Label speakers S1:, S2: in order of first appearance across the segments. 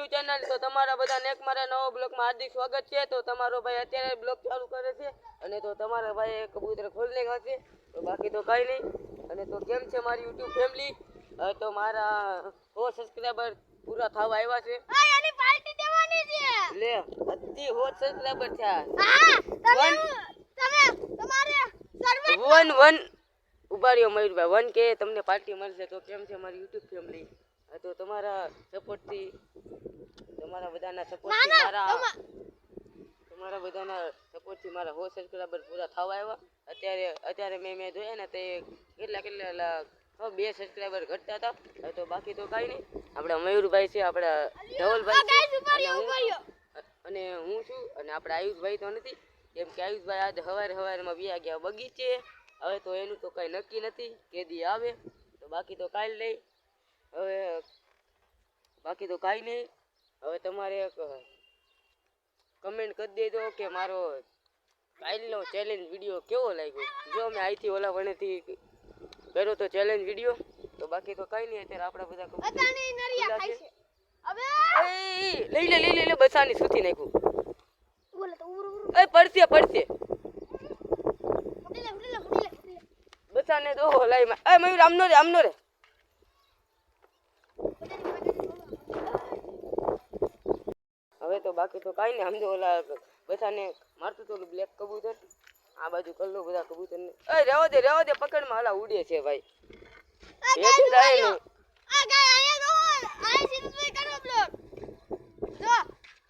S1: નું ચેનલ તો તમારા બધાને એક મારા નવો બ્લોગમાં હાર્દિક સ્વાગત છે. તો તમારો ભાઈ અત્યારે બ્લોગ ચાલુ કરે છે અને તો તમારા ભાઈ કબૂતર ખોલી છે તો બાકી તો કાંઈ નહીં. અને તો કેમ છે મારી યુટ્યુબ ફેમિલી? તો મારા સો સબસ્ક્રાઈબર પૂરા થવા આવ્યા છે.
S2: આ એની પાર્ટી દેવાની છે.
S1: લે અતિ હો સબસ્ક્રાઈબર થયા
S2: હા તમે
S1: વન.
S2: તમે તમારે સર્વે
S1: વન વન. ઊભા રહ્યો મયુરભાઈ વન કે તમને પાર્ટી મળશે. તો કેમ છે મારી યુટ્યુબ ફેમિલી? તો તમારા સપોર્ટથી તમારા બધાના
S2: સપોર્ટ
S1: મારા તમારા બધાના સપોર્ટથી મારા હો સબસ્ક્રાઈબર પૂરા થવા આવ્યા. અત્યારે અત્યારે મેં મેં જોયા ને તે કેટલા કેટલા બે સબસ્ક્રાઈબર ઘટતા હતા. તો બાકી તો કાંઈ નહીં. આપણા મયુરભાઈ છે આપણા ધવલભાઈ અને હું-
S2: રહ્યો.
S1: અને હું છું અને આપણા આયુષભાઈ તો નથી. કેમ કે આયુષભાઈ આજે સવારે સવારમાં વ્યા ગયા બગીચે. હવે તો એનું તો કાંઈ નક્કી નથી. કેદી આવે. તો બાકી તો કાંઈ નહીં. હવે બાકી તો કાંઈ નહીં. હવે તમારે એક કમેન્ટ કરી દેજો કે મારો કાલનો ચેલેન્જ વીડિયો કેવો લાગ્યો? જો મેં અહીંથી ઓલા વણેથી કર્યો તો ચેલેન્જ વીડિયો તો બાકી તો કંઈ નહીં અત્યારે આપણા બધા લઈ લે લઈ લે લે બસાની સૂતી નાખ્યું
S2: તો
S1: એ પડશે પડશે. બસાને દો લાઈ માં એ મયુર આમનો રે આમનો રે. હવે તો બાકી તો કાંઈ નહીં. સમજો ઓલા બધાને મારતું તો ઓલું બ્લેક કબૂતર. આ બાજુ કલ્લો બધા કબૂતર ને એ રહેવા દે રહેવા દે પકડમાં હાલા ઉડે છે ભાઈ.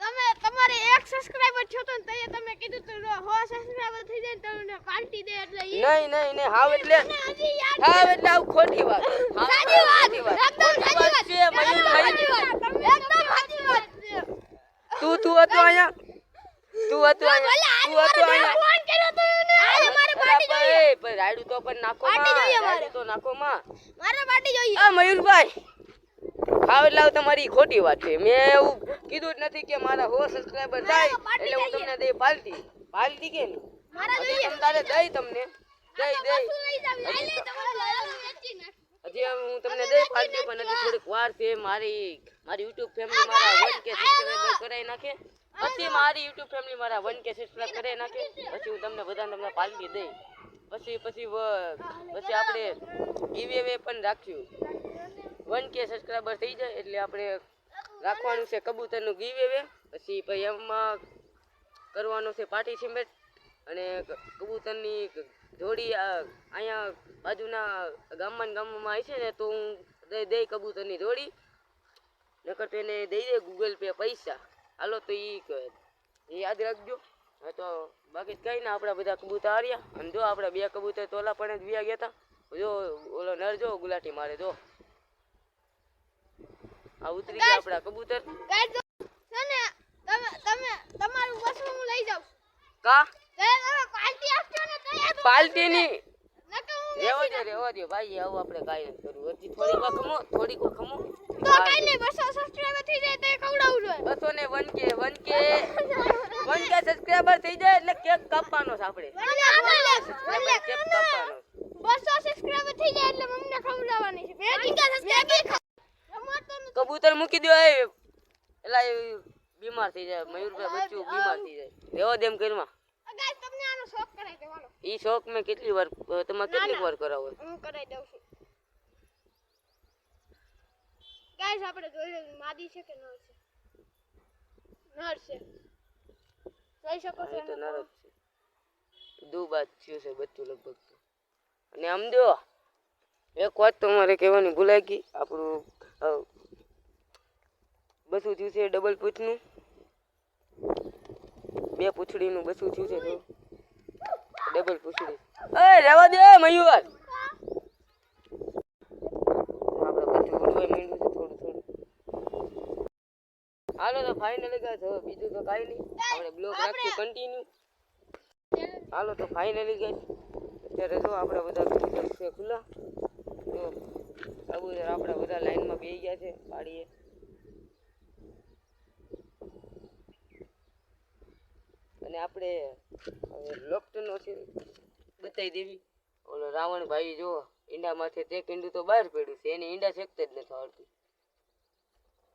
S2: તમે તમારે એક સબસ્ક્રાઇબર છો તો ને તઈએ તમે કીધું તો હો સબસ્ક્રાઇબર થઈ જાય ને તમને પાર્ટી દે એટલે
S1: નહીં નહીં નહીં હાવ એટલે હાવ એટલે આવ ખોટી વાત.
S2: સાચી વાત
S1: ખોટી વાત.
S2: એકદમ
S1: ખોટી
S2: સાચી વાત
S1: છે મયુર
S2: એકદમ
S1: મયુર
S2: સાચી વાત એકદમ સાચી વાત છે.
S1: તું તું હતો અહીંયા. તું હતો અહીંયા. તું હતો અહીંયા.
S2: ફોન કર્યો તો એને. આજે મારે પાર્ટી જોઈએ.
S1: પણ રાયડું તો પણ નાખો
S2: પાર્ટી જોઈએ મારે.
S1: તો નાખો માં.
S2: મારે પાર્ટી જોઈએ.
S1: આ મયુરભાઈ. એટલે હાવ તમારી ખોટી વાત છે. મેં એવું કીધું જ નથી કે મારા હો સબસ્ક્રાઇબર થાય એટલે હું તમને દઈ પાલટી. પાલટી કે
S2: મારા જોઈએ.
S1: તારે દઈ તમને. દઈ દઈ. હજી હું તમને દઈ પાર્ટી પણ હજી થોડીક વાર છે મારી મારી યુટ્યુબ ફેમિલી મારા વન કે સબસ્ક્રાઇબર કરાવી નાખે. પછી મારી યુટ્યુબ ફેમિલી મારા વન કે સબસ્ક્રાઇબ કરાવી નાખે. પછી હું તમને બધાને તમને પાર્ટી દઈ. પછી પછી પછી આપણે ગીવે પણ રાખ્યું. વન કે સબસ્ક્રાઈબર થઈ જાય એટલે આપણે રાખવાનું છે કબૂતરનું ગીવ પછી પછી એમાં કરવાનું છે પાર્ટિસિપેટ અને કબૂતરની જોડી આ અહીંયા બાજુના ગામમાં ગામમાં આવી છે ને તો હું દઈ દઈ કબૂતરની જોડી નકર તો એને દઈ દે ગૂગલ પે પૈસા. હાલો તો એ એ યાદ રાખજો. હા તો બાકી કંઈ ના આપણા બધા કબૂતર હાર્યા. અને જો આપણા બે કબૂતર તોલા પણ જ વ્યા ગયા હતા જો ઓલો નર જો ગુલાટી મારે જો. આ ઉતરી ગયા આપણા કબૂતર.
S2: તમે તમે તમારું વસ્તુ હું લઈ જાઉં.
S1: કા? પાલટીની રેવા દે રેવા દે ભાઈ આવું આપણે કાંઈ કરવું. હજી થોડીક વાર ખમો થોડીક
S2: તો કઈ નહીં બસો સબસ્ક્રાઇબર થઈ જાય તો એ ખવડાવું જોઈએ.
S1: બસો ને one K one K one કે. થઈ જાય એટલે કેક કાપવાનો છે આપણે. કેક કાપવાનો
S2: બસો સબસ્ક્રાઇબર થઈ જાય એટલે મમ્મીને ખવડાવવાની છે. મેગી કા મેગી
S1: કબૂતર મૂકી દો એ. એલા બીમાર થઈ જાય મયુરભાઈ બચ્ચું બીમાર થઈ જાય. રેવા દેમ કરવા ઘરમાં.
S2: શોખ કરાઈ દેવાનો
S1: ઈ શોખ મે કેટલી વાર તમારે કેટલી વાર કરાવો
S2: હું કરાઈ દઉં છું. ગાઈસ આપણે જોઈ લઈએ માદી છે કે નર છે? નર છે. જોઈ શકો છો
S1: તો નર છે. દુ બાદ થયું છે બચ્ચું લગભગ તો. અને આમ જો એક વાત તો મારે કહેવાની ભૂલાઈ ગઈ. આપણું બસું થયું છે ડબલ પૂછનું બે પૂછડીનું બસું થયું છે ડબલ પૂછડી. એ રેવા દે મયુર આપણે બધું ઉડવાઈ માંડ્યું છે થોડું થોડું. હાલો તો ફાઇનલી ગાય હવે બીજું તો કાંઈ નહીં. આપણે બ્લોક રાખીએ કન્ટિન્યુ હાલો તો ફાઇનલી ગઈ અત્યારે જો આપણે બધા છે ખુલ્લા. જો કબૂતર આપણા બધા લાઈનમાં બેસી ગયા છે પાડીએ. અને આપણે લોફ્ટનો છે. બતાવી દેવી. ઓલો રાવણ ભાઈ જો ઈંડા માથે તે ઈંડું તો બહાર પડ્યું છે, એને ઈંડા શેકતા જ નથી આવડતું.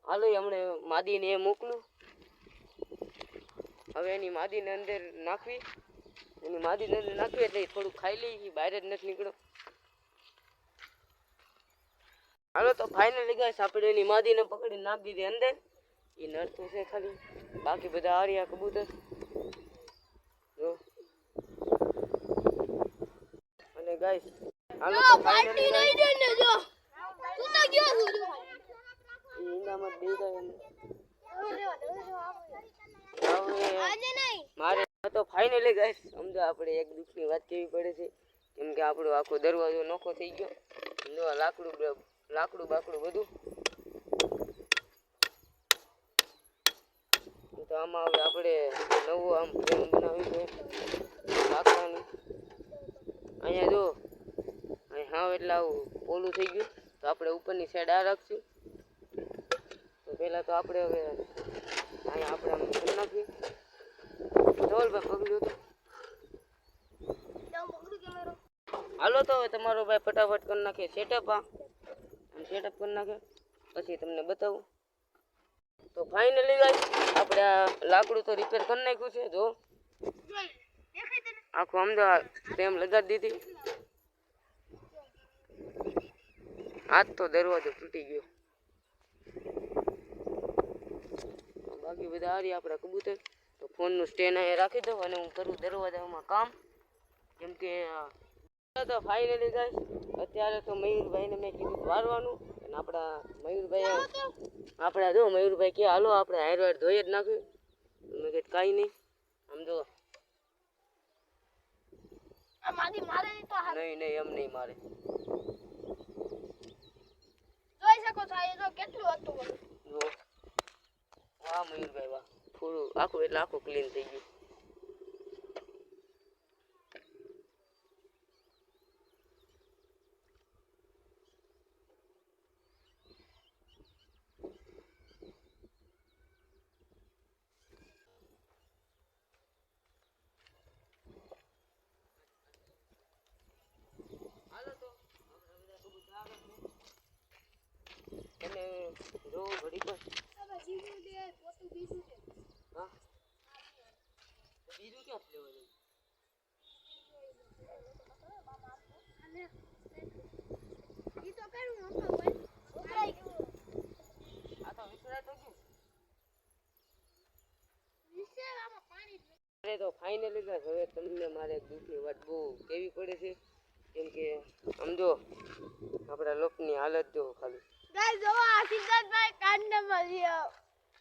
S1: હાલો હમણે માદીને એ મોકલું હવે એની માદીને અંદર નાખવી. એની માદીને અંદર નાખવી એટલે થોડું ખાઈ લઈ બહાર જ નથી નીકળો. હાલો તો ફાઇનલી ગાઈસ આપણે એની માદીને પકડી નાખી દીધી અંદર. એ નડતું છે ખાલી. બાકી બધા આર્યા કબૂતર જો અને ગાઈસ હાલો તો
S2: પાર્ટી નહીં દે ને જો. તું તો ગયો આજે નહીં.
S1: મારે તો ફાઇનલી ગાઈસ સમજો આપણે એક દુઃખની વાત કેવી પડે છે. કેમ કે આપણો આખો દરવાજો નોખો થઈ ગયો. જો લાકડું લાકડું બાકડું બધું. તો આમાં હવે આપણે નવું આમ ફ્રેમ બનાવ્યું છે લાકડાનું અહીંયા જો, અહીં હાવ એટલે આવું ઓલું થઈ ગયું. તો આપણે ઉપરની સાઈડ આ રાખશું. તો પહેલાં તો આપણે હવે અહીંયા આપણે આમ કરી નાખીએ. ધવલભાઈ પગલું
S2: હતું
S1: હાલો તો હવે તમારો ભાઈ ફટાફટ કરી નાખે સેટઅપ આ. સેટઅપ કરી નાખે. પછી તમને બતાવું. તો ફાઇનલી ગાઈસ આપણે આ લાકડું તો રિપેર કરી નાખ્યું છે, જો. આખું અમદાવાદ ફ્રેમ લગાડી દીધી. આજ તો દરવાજો તૂટી ગયો. બાકી બધા હારી આપણા કબૂતર. તો ફોનનું સ્ટેન્ડ અહીંયા રાખી દઉં અને હું કરું દરવાજામાં કામ. કેમ કે તો ફાઇનલી ગાઈસ અત્યારે તો મયુરભાઈને મેં કીધું વારવાનું. અને આપણા મયુરભાઈ આપણા જો મયુરભાઈ કે, હાલો, આપણે હાઈરવાડ ધોઈ જ નાખ્યું મેં કીધું, કાંઈ નહીં. આમ જો
S2: મારી મારે નહીં તો
S1: નહીં નહીં એમ નહીં મારે.
S2: જોઈ શકો છો આ જો કેટલું હતું.
S1: જો વાહ મયુરભાઈ વાહ થોડું આખું એટલે આખું ક્લીન થઈ ગયું અને જો ઘડી પર
S2: આમાં જીવું દે પોતું બીજું દે
S1: હા બીજું ક્યાં
S2: ફ્લેવર ઈ તો કરું
S1: તો હવે તમને મારે દુઃખની વાત બહુ કેવી પડે છે. કેમ કે સમજો આપણા લોકની હાલત જો ખાલી.
S2: જોવા જો આ સિદ્ધાર્થભાઈ કાંડ લ્યો.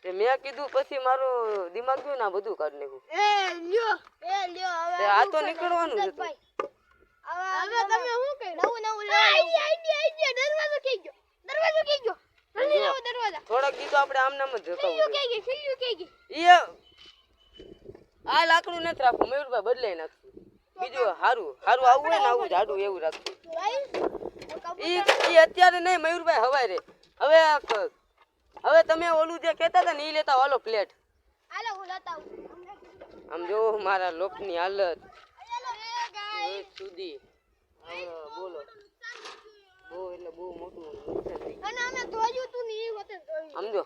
S1: તે મેં કીધું પછી મારું દિમાગ ગયું ને બધું કાઢી નાખું.
S2: એ લ્યો એ લ્યો હવે
S1: આ તો નીકળવાનું છે
S2: હવે તમે શું કહી નવું નવું લેવા. આઈ આઈ આઈ દરવાજો કે ગયો દરવાજો કે ગયો. જલ્દી લાવો દરવાજા.
S1: થોડાક દી તો આપણે આમ નામ જ જતા
S2: કે ગઈ ખીલ્યું કે
S1: ઈ આ લાકડું નથી રાખવું મયુરભાઈ બદલાઈ નાખશું. બીજું હારું હારું આવું હોય ને આવું જાડું એવું રાખશું.
S2: એ
S1: ઈ ઈ અત્યારે નહીં મયુરભાઈ હવાય રે હવે આ ક- હવે તમે ઓલું જે કહેતા હતા ને એ લેતા ઓલો પ્લેટ
S2: હાલો હું લેતા
S1: આમ જો મારા લોકની હાલત. સુધી. બોલો. બહુ એટલે બહુ મોટું
S2: અને અમે જોયું તું ને હોતે
S1: સમજો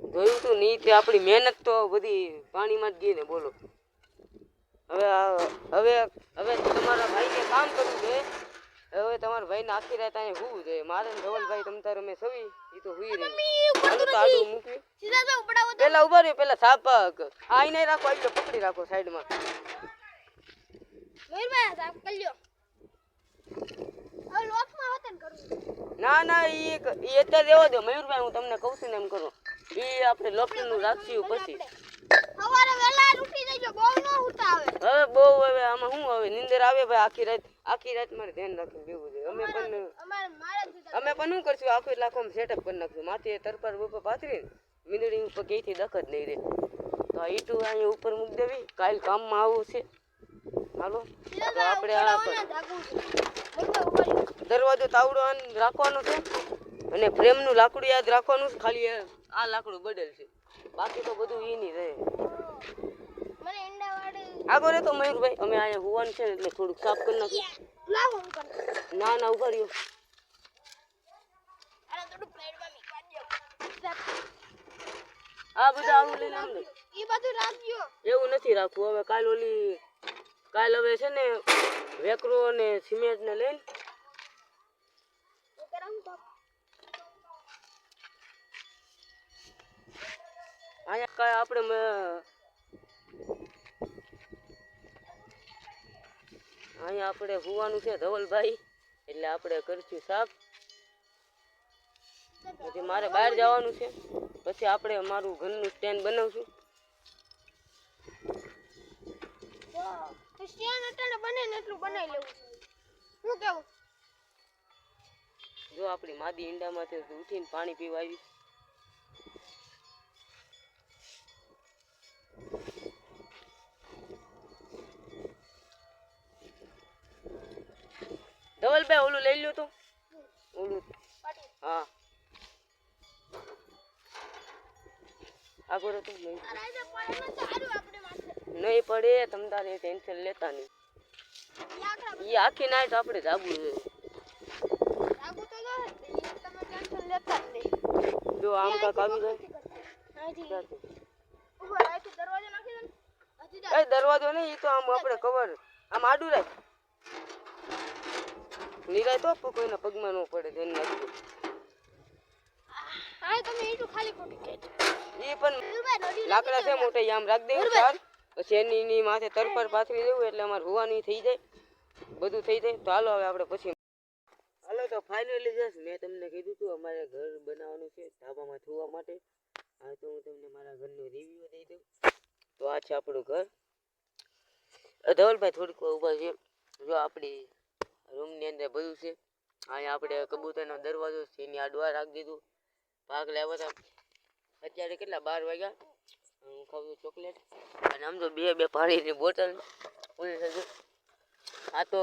S1: જોયું તું ની તે આપણી મહેનત તો બધી પાણીમાં જ ગઈ ને બોલો. હવે હવે હવે તમારા ભાઈને કામ કરવું જોઈએ હવે તમારા ભાઈને આખી રહેતા અહીંયા હોવું જોઈએ. મારે ને ધવલભાઈ તમ તારે મેં સવી એ તો હુઈ રહી. હાલો તો આડું મૂકવી
S2: સીધા તો ઉપડાવો તો.
S1: પેલા ઊભા રહ્યો પેલા સાપક. આઈ નહીં રાખો આવી પકડી રાખો સાઈડમાં.
S2: મયુરભાઈ સાફ કરી લ્યો. હવે લોકમાં વતન કરું
S1: ના ના એ એ અત્યારે રહેવા દો મયુરભાઈ હું તમને કહું છું ને એમ કરો. એ આપણે લોકનું રાખશું પછી.
S2: સવારે વેલા ઉઠી જજો બહુ ન ઉઠાવે.
S1: હવે બહુ હવે આમાં શું હવે? નિંદર આવે ભાઈ આખી રાત. આખી રાત મારે ધ્યાન રાખીને બેવું જોઈએ. અમે પણ અમે પણ શું કરશું? આખું લાખો સેટઅપ કરી નાખશું. માથે તરપાર ઉપર પાથરીને મીંદડી ઉપર ક્યાંયથી દખ જ નહીં રહે. તો આ ઈટું અહીંયા ઉપર મૂકી દેવી. કાલ કામમાં આવું છે. હાલો? તો આપણે આ દરવાજો તાવડો રાખવાનો છે. અને ફ્રેમનું લાકડું યાદ રાખવાનું ખાલી આ- લાકડું બદલ છે બાકી તો બધું એ નહીં રહે. આગળ તો મયુરભાઈ અમે અહીંયા હોવાનું છે ને એટલે થોડુંક સાફ કરી નાખ્યું
S2: કર
S1: ના ના ઊભા રહ્યો આ બધા આવું લઈને આમ ને.
S2: બધું રાખજો
S1: એવું નથી રાખવું. હવે કાલ ઓલી કાલ હવે છે ને વેકરો અને સિમેન્ટ ને લઈને અહીંયા કાંઈ આપણે અહીંયા આપણે હોવાનું છે ધવલભાઈ. એટલે આપણે કરશું સાફ. પછી મારે બહાર જવાનું છે. પછી આપણે મારું ઘરનું સ્ટેન્ડ બનાવશું.
S2: ક્રિશ્ચિયન અટાણે બને ને એટલું બનાવી લેવું શું કેવું?
S1: જો આપણી માદી ઈંડામાંથી ઉઠીને પાણી પીવા આવી. ધવલભાઈ ઓલું લઈ લ્યો તો. ઓલું. હા. આગળ
S2: તું માથે
S1: નહીં પડે તમ તારે ટેન્શન લેતા નહીં. એ આખી નાઈટ આપણે જાગવું જોઈએ.
S2: જો
S1: આમ કાક આવી જાય
S2: દરવાજો
S1: નહીં એ તો આમ આપણે કવર આમ આડું રાખ. નિરાય તો કોઈના પગમાં ન પડે ધ્યાન નાખજો
S2: હા તમે એટલું ખાલી ખોટી કે
S1: એ પણ લાકડા છે મોટા આમ રાખ દેવું ચાર પછી એની એની માથે તરફર પાથરી દેવું એટલે અમારે હોવાની થઈ જાય. બધું થઈ જાય. તો હાલો હવે આપણે પછી હાલો તો ફાઇનલી જશ મેં તમને કીધું હતું અમારે ઘર બનાવવાનું છે ધાબામાં થવા માટે. હા તો હું તમને મારા ઘરનો રિવ્યુ દઈ દઉં. તો આ છે આપણું ઘર. ધવલભાઈ થોડીક ઊભા છે. જો આપણી રૂમની અંદર બધું છે. અહીંયા આપણે કબૂતરનો દરવાજો છે, એની આડવા રાખી દીધું. ભાગ લાવ્યા હતા. અત્યારે કેટલા? બાર વાગ્યા. હું ખાઉં છું ચોકલેટ. અને આમ તો બે બે પાણીની બોટલ. પૂરી ગઈ આ તો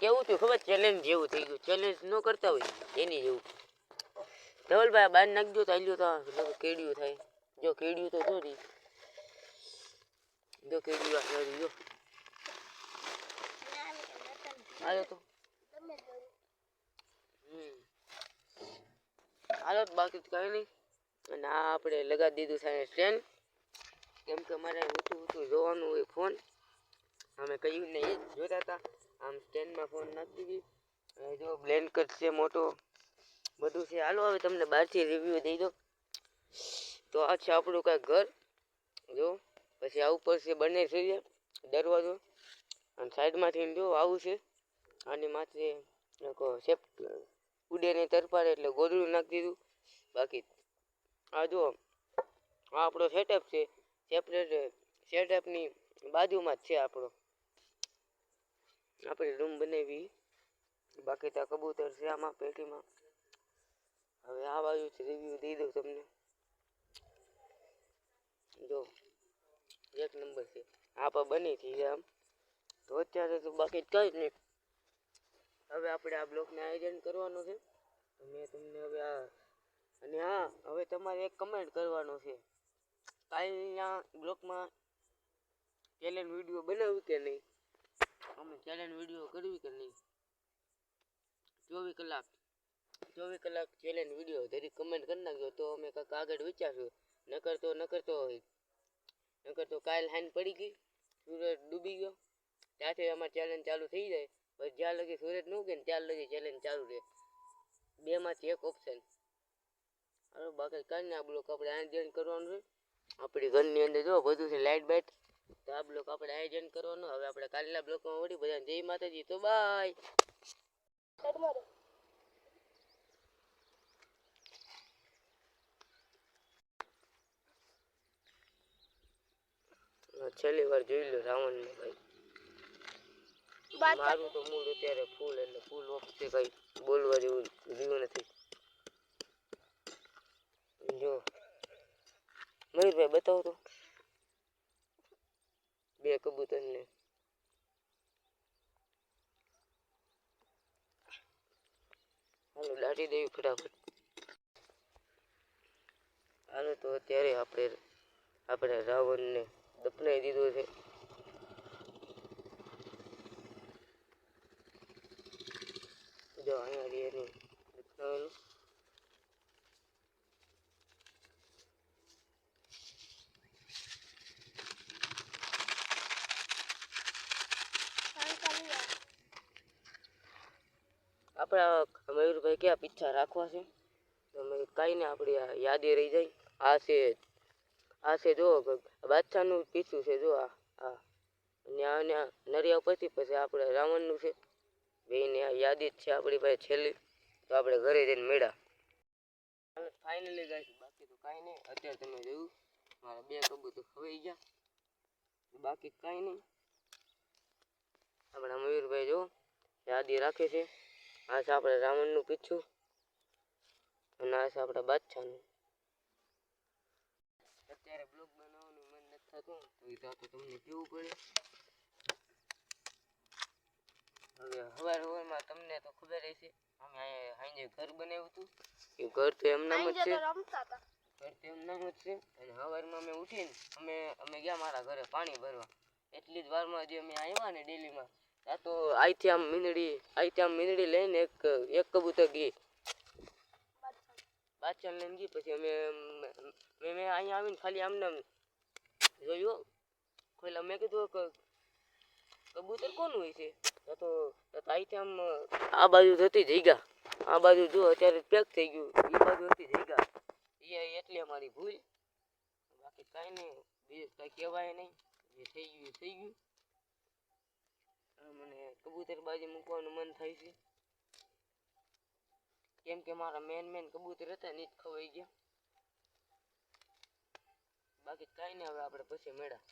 S1: કેવું થયું ખબર? ચેલેન્જ જેવું થઈ ગયું. ચેલેન્જ ન કરતા હોય, એની જેવું. ધવલભાઈ બહાર નાખજો તો આલ્યો તો કેડિયું થાય. જો કેડિયું તો થોડી જો કેડિયું આ જો. હાલો તો. હાલો બાકી કઈ નહીં. અને આ આપણે લગાડી દીધું છે ટ્રેન. કેમ કે અમારે ઊંચું ઊંચું જોવાનું હોય ફોન. અમે કહ્યું ને એ જ જોતા હતા. આમ સ્ટેન્ડમાં ફોન નાખી દીધી. જો બ્લેન્કટ છે, મોટો બધું છે. હાલો હવે તમને બહારથી રિવ્યૂ દઈ દો તો આ છે આપણું કાંઈ ઘર. જો, પછી આ ઉપર છે બંને છે દરવાજો. અને સાઈડમાંથી જો આવું છે. આની માથે સેફ શેપ ઉડે નહીં તરપાડે એટલે ગોદડું નાખી દીધું. બાકી આ જો આ આપણો સેટઅપ છે. સેપરેટ સેટઅપની બાજુમાં જ છે આપણો. આપણે રૂમ બનાવી. બાકી તો કબૂતર છે આમાં, પેટીમાં. હવે આ બાજુથી રિવ્યૂ દઈ દઉં તમને. જો, એક નંબર છે. આ પણ બની છે આમ. તો અત્યારે તો બાકી કંઈ જ નહીં. હવે આપણે આ બ્લોકને આયોજન કરવાનું છે. તો મેં તમને હવે આ અને હા, હવે તમારે એક કમેન્ટ કરવાનો છે. કાલના બ્લોકમાં ચેલેન્જ વીડિયો બનાવ્યું કે નહીં? અમે ચેલેન્જ વીડિયો કરવી કે નહીં? ચોવીસ કલાક ચોવીસ કલાક ચેલેન્જ વીડિયો જરી કમેન્ટ કરી નાખજો. તો અમે કાંઈક આગળ વિચારશું. નકર તો નકર તો નકર તો કાલ હાઈન પડી ગઈ સૂરજ ડૂબી ગયો. ત્યાંથી અમારે ચેલેન્જ ચાલુ થઈ જાય. પછી જ્યાં લગી સૂરજ ન ઉગે ને ત્યાં લગી ચેલેન્જ ચાલુ રહે. બેમાંથી એક ઓપ્શન હવે બાકી કાંઈ આ બ્લોક આપણે આયોજન કરવાનું છે. આપણી ઘરની અંદર જો બધું છે લાઇટ બાઇટ તો આ બ્લોક આપણે આયોજન કરવાનું. હવે આપણે કાલના બ્લોકમાં વળી બધા જય માતાજી. તો બાય છેલ્લી વાર જોઈ લો રાવણને ભાઈ. મારું તો મૂળ અત્યારે ફૂલ એટલે ફૂલ વખતે કઈ બોલવા જેવું રહ્યું નથી. જો. મયુરભાઈ બતાવો તો. બે કબૂતરને. હાલો દાટી દેવી ફટાફટ. હાલો, તો અત્યારે આપણે આપણે રાવણને દફનાઈ દીધો છે. જો અહીંયા રિયલમી લખાવેલું આપણા મયુરભાઈ કયા પીછા રાખવા છે? તો કાંઈ ને આપણી યાદી રહી જાય. આ છે આ છે જો, બાદશાહનું પીછું છે જો આ અને આ નરિયા પછી પછી આપણે રાવણનું છે. બેને યાદી જ છે આપણી પાસે છેલ્લી. તો આપણે ઘરે જઈને મેળા ફાઇનલી ગાઈસ, બાકી તો કાંઈ નહીં. અત્યારે તમે જોયું, મારા બે કબૂતર ખવાઈ ગયા. બાકી કાંઈ નહીં. આપણા મયુરભાઈ જો યાદી રાખે છે. આ છે આપણે રાવણનું પીછું. અને આ છે આપણા બાદશાહનું. અત્યારે બ્લોગ બનાવવાનું મન નથી થતું. તો એ તો તમને કેવું પડે? હવે હવાર હવારમાં તમને તો ખબર હશે અમે અહીંયા હાંજે ઘર બનાવ્યું હતું. એ ઘર તો એમ નામ જ છે. ઘર તો એમ નામ જ છે. અને હવારમાં અમે ઉઠીને અમે અમે ગયા મારા ઘરે પાણી ભરવા. એટલી જ વારમાં જે અમે આવ્યા ને ડેલીમાં ત્યાં તો અહીંથી આમ મીંદડી અહીંથી આમ મીંદડી લઈને એક એક કબૂતર ગઈ. બાદશાહ લઈને ગઈ પછી અમે મેં મેં અહીંયા આવીને ખાલી આમને આમ જોયું. ખોલા મેં કીધું કે કબૂતર કોનું હોય છે તો અહીંથી આમ આ બાજુ હતી જઈગા આ બાજુ જો અત્યારે પેક થઈ ગયું. એ બાજુ હતી જઈગા એ એટલી અમારી ભૂલ. બાકી કાંઈ નહીં બીજું કાંઈ કહેવાય નહીં. જે થઈ ગયું, એ થઈ ગયું. મને કબૂતર બાજી મૂકવાનું મન થાય છે. કેમ કે મારા મેન મેન કબૂતર હતા ને ખવાઈ ગયા. બાકી કાંઈ નહીં, હવે આપણે પછી મેળા